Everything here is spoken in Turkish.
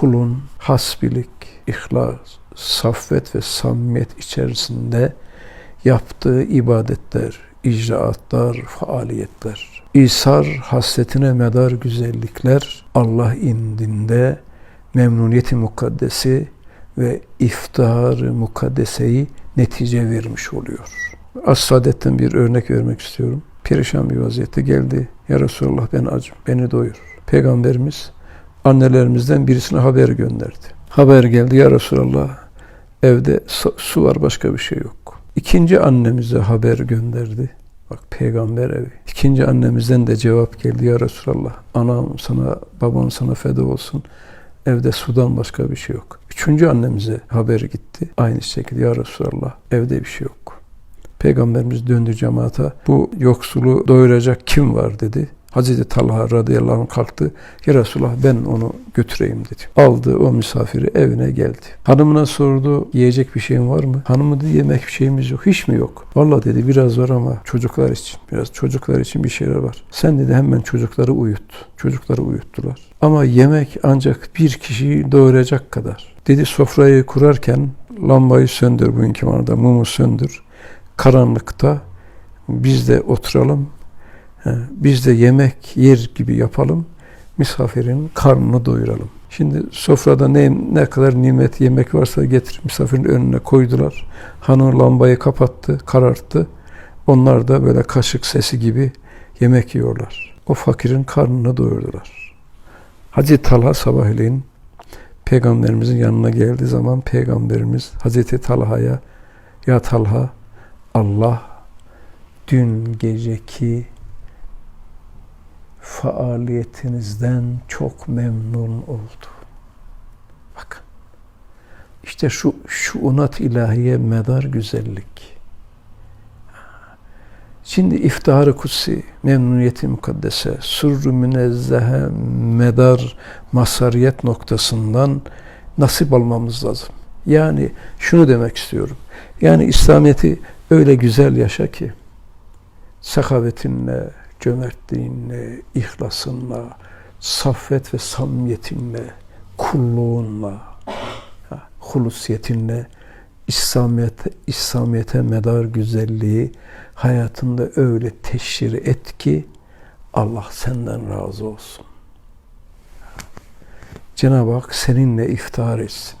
kulun hasbilik, ihlas, saffet ve samimiyet içerisinde yaptığı ibadetler, icraatlar, faaliyetler, İsar hasretine medar güzellikler Allah indinde memnuniyeti mukaddesi ve iftiharı mukaddeseyi netice vermiş oluyor. As-Saadet'ten bir örnek vermek istiyorum. Perişan bir vaziyette geldi. Ya Resulallah ben acım, beni doyur. Peygamberimiz annelerimizden birisine haber gönderdi. Haber geldi ya Resulallah evde su- var başka bir şey yok. İkinci annemize haber gönderdi. Bak peygamber evi. İkinci annemizden de cevap geldi ya Resulallah. Anam sana, babam sana feda olsun. Evde sudan başka bir şey yok. Üçüncü annemize haber gitti. Aynı şekilde ya Resulallah evde bir şey yok. Peygamberimiz döndü cemaata. Bu yoksulu doyuracak kim var dedi. Hazreti Talha radıyallahu anh kalktı. Ya Resulallah ben onu götüreyim dedi. Aldı o misafiri evine geldi. Hanımına sordu yiyecek bir şeyin var mı? Hanımı dedi yemek bir şeyimiz yok. Hiç mi yok? Vallahi dedi biraz var ama çocuklar için. Biraz çocuklar için bir şeyler var. Sen dedi hemen çocukları uyut. Çocukları uyuttular. Ama yemek ancak bir kişiyi doyuracak kadar. Dedi sofrayı kurarken lambayı söndür bugünkü manada mumu söndür. Karanlıkta biz de oturalım Biz de yemek yer gibi yapalım. Misafirin karnını doyuralım. Şimdi sofrada ne, ne kadar nimet yemek varsa getirip misafirin önüne koydular. Hanım lambayı kapattı, kararttı. Onlar da böyle kaşık sesi gibi yemek yiyorlar. O fakirin karnını doyurdular. Hacı Talha sabahleyin Peygamberimizin yanına geldiği zaman Peygamberimiz Hazreti Talha'ya Ya Talha Allah dün geceki faaliyetinizden çok memnun oldu. Bakın. İşte şu şu unat ilahiye medar güzellik. Şimdi iftiharı kutsi, memnuniyeti mukaddese, sürrü münezzehe, medar, masariyet noktasından nasip almamız lazım. Yani şunu demek istiyorum. Yani İslamiyet'i öyle güzel yaşa ki, sekavetinle, cömertliğinle, ihlasınla, saffet ve samimiyetinle, kulluğunla, hulusiyetinle, İslamiyete, İslamiyete medar güzelliği hayatında öyle teşhir et ki Allah senden razı olsun. Cenab-ı Hak seninle iftihar etsin.